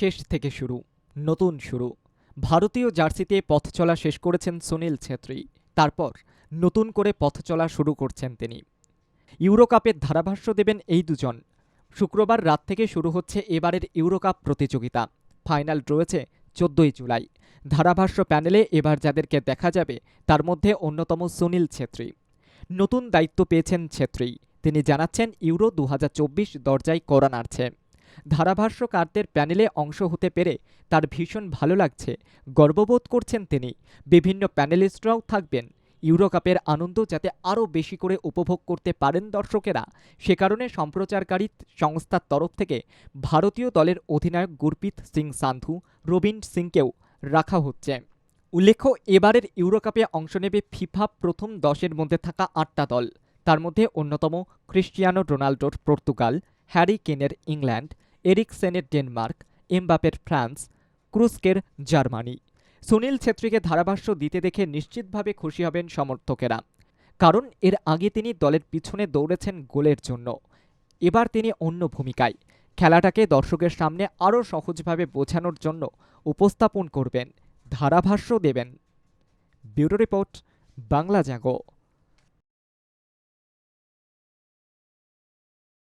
শেষ থেকে শুরু, নতুন শুরু। ভারতীয় জার্সিতে পথ চলা শেষ করেছেন সুনীল ছেত্রী। তারপর নতুন করে পথ চলা শুরু করছেন তিনি। ইউরো কাপের ধারাভাষ্য দেবেন এই দুজন। শুক্রবার রাত থেকে শুরু হচ্ছে এবারের ইউরো কাপ প্রতিযোগিতা। ফাইনাল রয়েছে চোদ্দই জুলাই। ধারাভাষ্য প্যানেলে এবার যাদেরকে দেখা যাবে, তার মধ্যে অন্যতম সুনীল ছেত্রী। নতুন দায়িত্ব পেয়েছেন ছেত্রী। তিনি জানাচ্ছেন ইউরো দু হাজার চব্বিশ দরজায় করা নাড়ছে। ধারাভাষ্যকারদের প্যানেলে অংশ হতে পেরে তার ভীষণ ভালো লাগছে। গর্ববোধ করছেন তিনি। বিভিন্ন প্যানেলিস্টরাও থাকবেন। ইউরো কাপের আনন্দ যাতে আরও বেশি করে উপভোগ করতে পারেন দর্শকেরা, সে কারণে সম্প্রচারকারী সংস্থার তরফ থেকে ভারতীয় দলের অধিনায়ক গুরপ্রীত সিং সান্ধু রবীন সিংকেও রাখা হচ্ছে। উল্লেখ্য, এবারের ইউরো কাপে অংশ নেবে ফিফা প্রথম দশের মধ্যে থাকা আটটা দল। তার মধ্যে অন্যতম ক্রিস্টিয়ানো রোনাল্ডোর পর্তুগাল, হ্যারি কেনের ইংল্যান্ড এরিকসেনের ডেনমার্ক, এমবাপের ফ্রান্স, ক্রুস্কের জার্মানি। সুনীল ছেত্রীকে ধারাভাষ্য দিতে দেখে নিশ্চিতভাবে খুশি হবেন সমর্থকেরা। কারণ এর আগে তিনি দলের পিছনে দৌড়েছেন গোলের জন্য। এবার তিনি অন্য ভূমিকায়। খেলাটাকে দর্শকের সামনে আরও সহজভাবে বোঝানোর জন্য উপস্থাপন করবেন। ধারাভাষ্য দেবেন। Bureau report, Bangla Jago.